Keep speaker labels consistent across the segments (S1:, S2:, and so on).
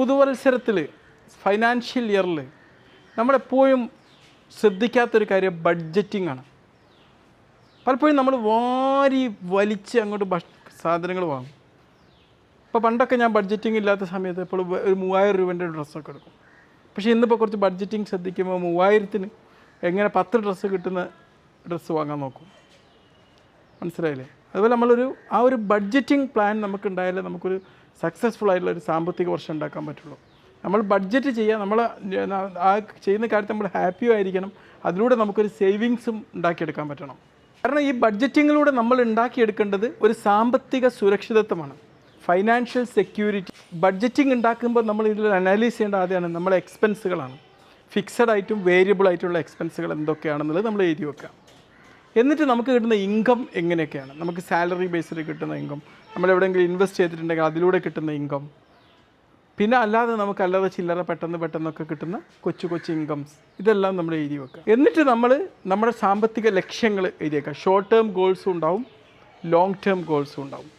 S1: പുതുവത്സരത്തിൽ financial ഇയറിൽ നമ്മളെപ്പോഴും ശ്രദ്ധിക്കാത്തൊരു കാര്യം ബഡ്ജറ്റിംഗ് ആണ്. പലപ്പോഴും നമ്മൾ വാരി വലിച്ച് അങ്ങോട്ട് സാധനങ്ങൾ വാങ്ങും. ഇപ്പോൾ പണ്ടൊക്കെ ഞാൻ ബഡ്ജറ്റിംഗ് ഇല്ലാത്ത സമയത്ത് ഇപ്പോൾ ഒരു മൂവായിരം രൂപേന്റെ ഡ്രസ്സൊക്കെ എടുക്കും. പക്ഷേ ഇന്നിപ്പോൾ കുറച്ച് ബഡ്ജറ്റിംഗ് ശ്രദ്ധിക്കുമ്പോൾ മൂവായിരത്തിന് എങ്ങനെ പത്ത് ഡ്രസ്സ് കിട്ടുന്ന ഡ്രസ്സ് വാങ്ങാൻ നോക്കും. മനസ്സിലായില്ലേ? അതുപോലെ നമ്മളൊരു ആ ഒരു ബഡ്ജറ്റിംഗ് പ്ലാൻ നമുക്കുണ്ടായാലേ നമുക്കൊരു സക്സസ്ഫുൾ ആയിട്ടുള്ള ഒരു സാമ്പത്തിക വർഷം ഉണ്ടാക്കാൻ പറ്റുള്ളൂ. നമ്മൾ ബഡ്ജറ്റ് ചെയ്യുക നമ്മൾ ആ ചെയ്യുന്ന കാര്യത്തിൽ നമ്മൾ ഹാപ്പിയും ആയിരിക്കണം അതിലൂടെ നമുക്കൊരു സേവിങ്സും ഉണ്ടാക്കിയെടുക്കാൻ പറ്റണം. കാരണം ഈ ബഡ്ജറ്റിങ്ങിലൂടെ നമ്മൾ ഉണ്ടാക്കിയെടുക്കേണ്ടത് ഒരു സാമ്പത്തിക സുരക്ഷിതത്വമാണ്. ഫൈനാൻഷ്യൽ സെക്യൂരിറ്റി ബഡ്ജറ്റിംഗ് ഉണ്ടാക്കുമ്പോൾ നമ്മൾ ഇതിൽ അനലൈസ് ചെയ്യേണ്ട ആദ്യമാണ് നമ്മളെ എക്സ്പെൻസുകളാണ് ഫിക്സഡ് ആയിട്ടും വേരിയബിൾ ആയിട്ടുള്ള എക്സ്പെൻസുകൾ എന്തൊക്കെയാണെന്നുള്ളത് നമ്മൾ എഴുതി വെക്കുക. എന്നിട്ട് നമുക്ക് കിട്ടുന്ന ഇൻകം എങ്ങനെയൊക്കെയാണ്? നമുക്ക് സാലറി ബേസിൽ കിട്ടുന്ന ഇൻകം നമ്മൾ എവിടെയെങ്കിലും ഇൻവെസ്റ്റ് ചെയ്തിട്ടുണ്ടെങ്കിൽ അതിലൂടെ കിട്ടുന്ന ഇൻകം പിന്നെ അല്ലാതെ നമുക്ക് അല്ലാതെ ചില്ലറ പെട്ടെന്ന് പെട്ടെന്നൊക്കെ കിട്ടുന്ന കൊച്ചു കൊച്ചു ഇൻകംസ് ഇതെല്ലാം നമ്മൾ എഴുതി വെക്കുക. എന്നിട്ട് നമ്മൾ നമ്മുടെ സാമ്പത്തിക ലക്ഷ്യങ്ങൾ എഴുതി ഷോർട്ട് ടേം ഗോൾസും ഉണ്ടാവും ലോങ് ടേം ഗോൾസും ഉണ്ടാവും.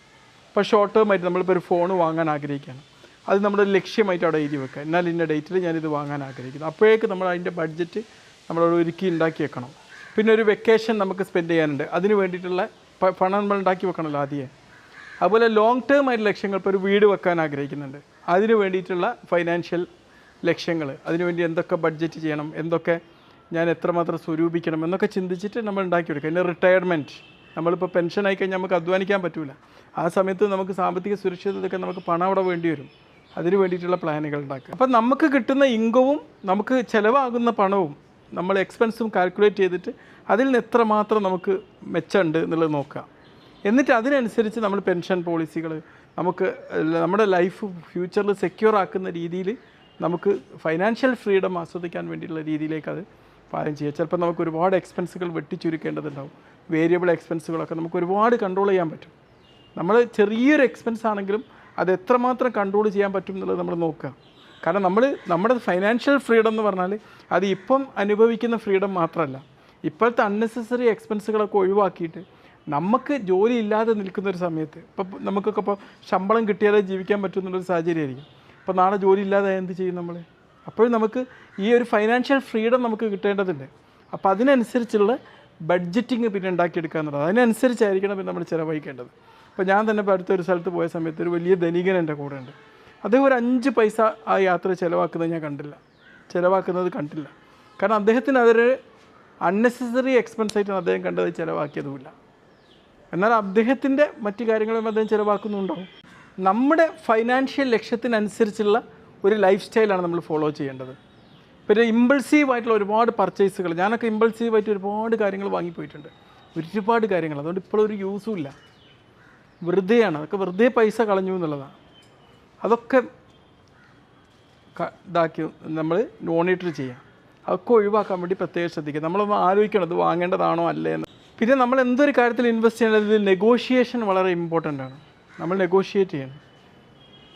S1: ഇപ്പോൾ ഷോർട്ട് ടേം ആയിട്ട് നമ്മളിപ്പോൾ ഒരു ഫോൺ വാങ്ങാൻ ആഗ്രഹിക്കുകയാണ്. അത് നമ്മുടെ ലക്ഷ്യമായിട്ട് അവിടെ എഴുതി വെക്കുക. എന്നാൽ ഇന്ന ഡേറ്റിൽ ഞാനിത് വാങ്ങാൻ ആഗ്രഹിക്കുന്നു. അപ്പോഴേക്ക് നമ്മൾ അതിന്റെ ബഡ്ജറ്റ് നമ്മളവിടെ ഒരുക്കി ഉണ്ടാക്കി വെക്കണം പിന്നെ ഒരു വെക്കേഷൻ നമുക്ക് സ്പെൻഡ് ചെയ്യാനുണ്ട്. അതിന് വേണ്ടിയിട്ടുള്ള പണം നമ്മൾ ഉണ്ടാക്കി വെക്കണമല്ലോ ആദ്യം. അതുപോലെ ലോങ് ടേം ആയിട്ട് ലക്ഷ്യങ്ങൾ ഇപ്പോൾ ഒരു വീട് വെക്കാൻ ആഗ്രഹിക്കുന്നുണ്ട്. അതിന് വേണ്ടിയിട്ടുള്ള ഫൈനാൻഷ്യൽ ലക്ഷ്യങ്ങൾ അതിനുവേണ്ടി എന്തൊക്കെ ബഡ്ജറ്റ് ചെയ്യണം എന്തൊക്കെ ഞാൻ എത്രമാത്രം സ്വരൂപിക്കണം എന്നൊക്കെ ചിന്തിച്ചിട്ട് നമ്മൾ ഉണ്ടാക്കി ഉണ്ടാക്കിയെടുക്കുക പിന്നെ റിട്ടയർമെന്റ് നമ്മളിപ്പോൾ പെൻഷൻ ആയി കഴിഞ്ഞാൽ നമുക്ക് അധ്വാനിക്കാൻ പറ്റില്ല ആ സമയത്ത് നമുക്ക് സാമ്പത്തിക സുരക്ഷിതത്വമൊക്കെ നമുക്ക് പണം അവിടെ വേണ്ടി വരും. അതിന് വേണ്ടിയിട്ടുള്ള പ്ലാനുകൾ ഉണ്ടാക്കുക. അപ്പം നമുക്ക് കിട്ടുന്ന ഇൻകവും നമുക്ക് ചിലവാകുന്ന പണവും നമ്മൾ എക്സ്പെൻസും കാൽക്കുലേറ്റ് ചെയ്തിട്ട് അതിൽ നിന്ന് എത്രമാത്രം നമുക്ക് മെച്ചമുണ്ട് എന്നുള്ളത് നോക്കുക എന്നിട്ട് അതിനനുസരിച്ച് നമ്മൾ പെൻഷൻ പോളിസികൾ നമുക്ക് നമ്മുടെ ലൈഫ് ഫ്യൂച്ചറിൽ സെക്യൂർ ആക്കുന്ന രീതിയിൽ നമുക്ക് ഫൈനാൻഷ്യൽ ഫ്രീഡം ആസ്വദിക്കാൻ വേണ്ടിയിട്ടുള്ള രീതിയിലേക്ക് അത് പാലം ചെയ്യുക. ചിലപ്പോൾ നമുക്ക് ഒരുപാട് എക്സ്പെൻസുകൾ വെട്ടിച്ചുരുക്കേണ്ടതുണ്ടാവും. വേരിയബിൾ എക്സ്പെൻസുകളൊക്കെ നമുക്ക് ഒരുപാട് കൺട്രോൾ ചെയ്യാൻ പറ്റും. നമ്മൾ ചെറിയൊരു എക്സ്പെൻസ് ആണെങ്കിലും അത് എത്രമാത്രം കൺട്രോൾ ചെയ്യാൻ പറ്റും എന്നുള്ളത് നമ്മൾ നോക്കുക. കാരണം നമ്മൾ നമ്മുടെ ഫൈനാൻഷ്യൽ ഫ്രീഡം എന്ന് പറഞ്ഞാൽ അത് ഇപ്പം അനുഭവിക്കുന്ന ഫ്രീഡം മാത്രമല്ല. ഇപ്പോഴത്തെ അൺനെസസറി എക്സ്പെൻസുകളൊക്കെ ഒഴിവാക്കിയിട്ട് നമുക്ക് ജോലി ഇല്ലാതെ നിൽക്കുന്ന ഒരു സമയത്ത് ഇപ്പം നമുക്കൊക്കെ ഇപ്പോൾ ശമ്പളം കിട്ടിയാലേ ജീവിക്കാൻ പറ്റുന്നുള്ളൊരു സാഹചര്യമായിരിക്കും. അപ്പോൾ നാളെ ജോലി ഇല്ലാതെ എന്ത് ചെയ്യും നമ്മൾ അപ്പോഴും നമുക്ക് ഈ ഒരു ഫൈനാൻഷ്യൽ ഫ്രീഡം നമുക്ക് കിട്ടേണ്ടതുണ്ട്. അപ്പോൾ അതിനനുസരിച്ചുള്ള ബഡ്ജറ്റിങ് പിന്നെ ഉണ്ടാക്കിയെടുക്കുക എന്നുള്ളത്. അതിനനുസരിച്ചായിരിക്കണം പിന്നെ നമ്മൾ ചിലവഴിക്കേണ്ടത്. അപ്പോൾ ഞാൻ തന്നെ ഇപ്പോൾ അടുത്തൊരു സ്ഥലത്ത് പോയ സമയത്ത് ഒരു വലിയ ധനികൻ എന്റെ കൂടെ ഉണ്ട് അദ്ദേഹം ഒരു അഞ്ച് പൈസ ആ യാത്ര ചിലവാക്കുന്നത് ഞാൻ കണ്ടില്ല. ചിലവാക്കുന്നത് കണ്ടില്ല. കാരണം അദ്ദേഹത്തിന് അതൊരു അൺനെസസറി എക്സ്പെൻസ് ആയിട്ടാണ് അദ്ദേഹം കണ്ടത് ചിലവാക്കിയതുമില്ല. എന്നാൽ അദ്ദേഹത്തിന്റെ മറ്റു കാര്യങ്ങളും അദ്ദേഹം ചിലവാക്കുന്നുണ്ടാവും. നമ്മുടെ ഫൈനാൻഷ്യൽ ലക്ഷ്യത്തിനനുസരിച്ചുള്ള ഒരു ലൈഫ് സ്റ്റൈലാണ് നമ്മൾ ഫോളോ ചെയ്യേണ്ടത്. പിന്നെ ഇമ്പൾസീവ് ആയിട്ടുള്ള ഒരുപാട് പർച്ചേസുകൾ ഞാനൊക്കെ ഇമ്പൾസീവ് ആയിട്ട് ഒരുപാട് കാര്യങ്ങൾ വാങ്ങിപ്പോയിട്ടുണ്ട്. ഒരുപാട് കാര്യങ്ങൾ അതുകൊണ്ട് ഇപ്പോൾ ഒരു യൂസും ഇല്ല. വെറുതെയാണ് അതൊക്കെ വെറുതെ പൈസ കളഞ്ഞു എന്നുള്ളതാണ്. അതൊക്കെ ഇതാക്കി നമ്മൾ മോണിറ്റർ ചെയ്യാം. അതൊക്കെ ഒഴിവാക്കാൻ വേണ്ടി പ്രത്യേകം ശ്രദ്ധിക്കുക. നമ്മളൊന്ന് ആലോചിക്കണം ഇത് വാങ്ങേണ്ടതാണോ അല്ലേ എന്ന്. പിന്നെ നമ്മൾ എന്തൊരു കാര്യത്തിൽ ഇൻവെസ്റ്റ് ചെയ്യേണ്ടത് നെഗോഷിയേഷൻ വളരെ ഇമ്പോർട്ടന്റ് ആണ്. നമ്മൾ നെഗോഷിയേറ്റ് ചെയ്യണം.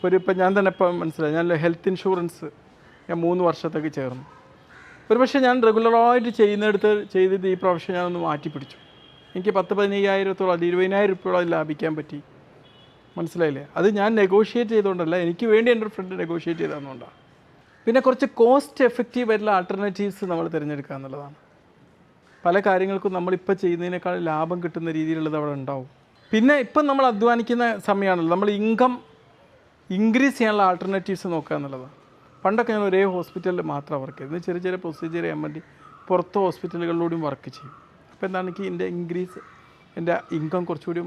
S1: ഒരു ഇപ്പം ഞാൻ തന്നെ ഇപ്പം മനസ്സിലായി ഞാൻ ഹെൽത്ത് ഇൻഷുറൻസ് ഞാൻ മൂന്ന് വർഷത്തേക്ക് ചേർന്നു. ഒരു പക്ഷേ ഞാൻ റെഗുലറായിട്ട് ചെയ്യുന്നിടത്ത് ചെയ്തിട്ട് ഈ പ്രൊഫഷൻ ഞാനൊന്ന് മാറ്റി പിടിച്ചു എനിക്ക് പത്ത് പതിനയ്യായിരത്തോളം അത് ഇരുപതിനായിരം രൂപയോളം ലാഭിക്കാൻ പറ്റി. മനസ്സിലായില്ലേ? അത് ഞാൻ നെഗോഷിയേറ്റ് ചെയ്തുകൊണ്ടല്ല എനിക്ക് വേണ്ടി എന്റെ ഫ്രണ്ട് നെഗോഷിയേറ്റ് ചെയ്തതെന്നുകൊണ്ടാണ് പിന്നെ കുറച്ച് കോസ്റ്റ് എഫക്റ്റീവ് ആയിട്ടുള്ള ആൾട്ടർനേറ്റീവ്സ് നമ്മൾ തിരഞ്ഞെടുക്കുക എന്നുള്ളതാണ്. പല കാര്യങ്ങൾക്കും നമ്മളിപ്പോൾ ചെയ്യുന്നതിനേക്കാൾ ലാഭം കിട്ടുന്ന രീതിയിലുള്ളത് അവിടെ ഉണ്ടാവും. പിന്നെ ഇപ്പം നമ്മൾ അധ്വാനിക്കുന്ന സമയമാണല്ലോ നമ്മൾ ഇൻകം ഇൻക്രീസ് ചെയ്യാനുള്ള ആൾട്ടർനേറ്റീവ്സ് നോക്കുക എന്നുള്ളതാണ്. പണ്ടൊക്കെ ഞാൻ ഒരേ ഹോസ്പിറ്റലിൽ മാത്രം വർക്ക് ചെയ്തത് ചെറിയ ചെറിയ പ്രൊസീജിയർ ചെയ്യാൻ വേണ്ടി പുറത്ത് ഹോസ്പിറ്റലുകളിലൂടെയും വർക്ക് ചെയ്യും. അപ്പോൾ എന്താണ് എന്റെ ഇൻക്രീസ് എന്റെ ഇൻകം കുറച്ചുകൂടി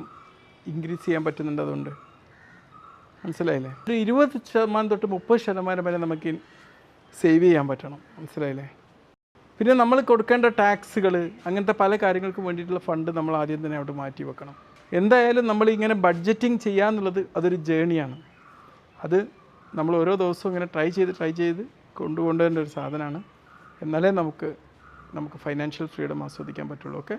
S1: ഇൻക്രീസ് ചെയ്യാൻ പറ്റുന്നുണ്ട് അതുകൊണ്ട്. മനസ്സിലായില്ലേ? ഒരു ഇരുപത് ശതമാനം തൊട്ട് മുപ്പത് ശതമാനം വരെ നമുക്ക് സേവ് ചെയ്യാൻ പറ്റണം. മനസ്സിലായില്ലേ? പിന്നെ നമ്മൾ കൊടുക്കേണ്ട ടാക്സുകൾ അങ്ങനത്തെ പല കാര്യങ്ങൾക്കും വേണ്ടിയിട്ടുള്ള ഫണ്ട് നമ്മൾ ആദ്യം തന്നെ അവിടെ മാറ്റി വെക്കണം. എന്തായാലും നമ്മൾ ഇങ്ങനെ ബഡ്ജറ്റിംഗ് ചെയ്യാന്നുള്ളത് അതൊരു ജേണിയാണ് അത് നമ്മൾ ഓരോ ദിവസവും ഇങ്ങനെ ട്രൈ ചെയ്ത് ട്രൈ ചെയ്ത് കൊണ്ടുകൊണ്ടുവരേണ്ട ഒരു സാധനമാണ്. എന്നാലേ നമുക്ക് നമുക്ക് ഫൈനാൻഷ്യൽ ഫ്രീഡം ആസ്വദിക്കാൻ പറ്റുള്ളൂ. ഓക്കെ